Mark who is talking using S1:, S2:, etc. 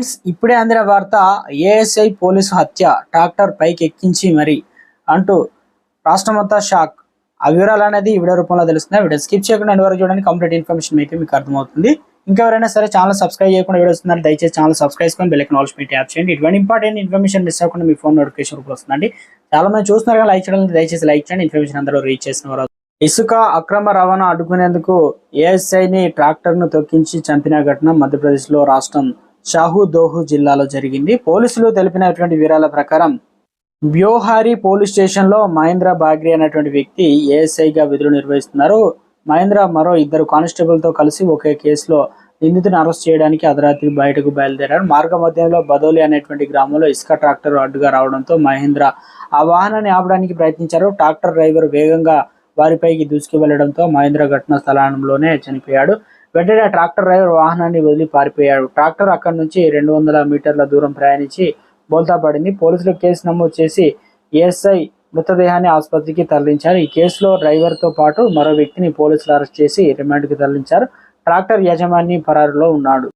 S1: Friends ఇప్పుడే అందిన వార్త ఏఎస్ఐ పోలీసు హత్య ట్రాక్టర్ పైకి ఎక్కించి మరి అంటూ రాష్ట్రమంతా షాక్. ఆ వివరాలు అనేది వీడియో రూపంలో తెలుస్తున్నాయి. వీడియో స్కిప్ చేయకుండా ఎండ్ వరకు చూడండి కంప్లీట్ ఇన్ఫర్మేషన్ అయితే మీకు అర్థమవుతుంది. ఇంకా ఎవరైనా సరే ఛానల్ సబ్స్క్రైబ్ చేయకుండా వీడియో వస్తున్నారు దయచేసి ఛానల్ సబ్స్క్రైబ్ చేసుకొని బెల్ నాలెడ్జ్ పెట్టి యాప్ చేయండి. ఇటువంటి ఇంపార్టెంట్ ఇన్ఫర్మేషన్ మిస్ అవ్వకుండా మీ ఫోన్ నోటిఫికేషన్ రూపంలో వస్తుందండి. చాలా మంది చూస్తున్నారు కానీ లైక్ చేయడం దయచేసి లైక్ చేయండి. ఇన్ఫర్మేషన్ అందరూ రీచ్ చేసిన వారు ఇసుక అక్రమ రవాణా అడ్డుకునేందుకు ఏఎస్ఐని ట్రాక్టర్ను తొక్కించి చంపిన ఘటన మధ్యప్రదేశ్లో రాష్ట్రం షాహు దోహు జిల్లాలో జరిగింది. పోలీసులు తెలిపినటువంటి వివరాల ప్రకారం బ్యోహారి పోలీస్ స్టేషన్లో మహేంద్ర బాగ్రి అనేటువంటి వ్యక్తి ఏఎస్ఐగా విధులు నిర్వహిస్తున్నారు. మహేంద్ర మరో ఇద్దరు కానిస్టేబుల్తో కలిసి ఒకే కేసులో నిందితుని అరెస్ట్ చేయడానికి అర్ధరాత్రి బయటకు బయలుదేరారు. మార్గ మధ్యంలో బదోలి అనేటువంటి గ్రామంలో ఇసుక ట్రాక్టర్ అడ్డుగా రావడంతో మహేంద్ర ఆ వాహనాన్ని ఆపడానికి ప్రయత్నించారు. ట్రాక్టర్ డ్రైవర్ వేగంగా వారిపైకి దూసుకు వెళ్ళడంతో మహేంద్ర ఘటనా స్థలంలోనే చనిపోయాడు. వెంటనే ట్రాక్టర్ డ్రైవర్ వాహనాన్ని వదిలి పారిపోయాడు. ట్రాక్టర్ అక్కడి నుంచి రెండు వందల మీటర్ల దూరం ప్రయాణించి బోల్తా పడింది. పోలీసులు కేసు నమోదు చేసి ఏఎస్ఐ మృతదేహాన్ని ఆసుపత్రికి తరలించారు. ఈ కేసులో డ్రైవర్తో పాటు మరో వ్యక్తిని పోలీసులు అరెస్ట్ చేసి రిమాండ్కి తరలించారు. ట్రాక్టర్ యజమాని పరారులో ఉన్నాడు.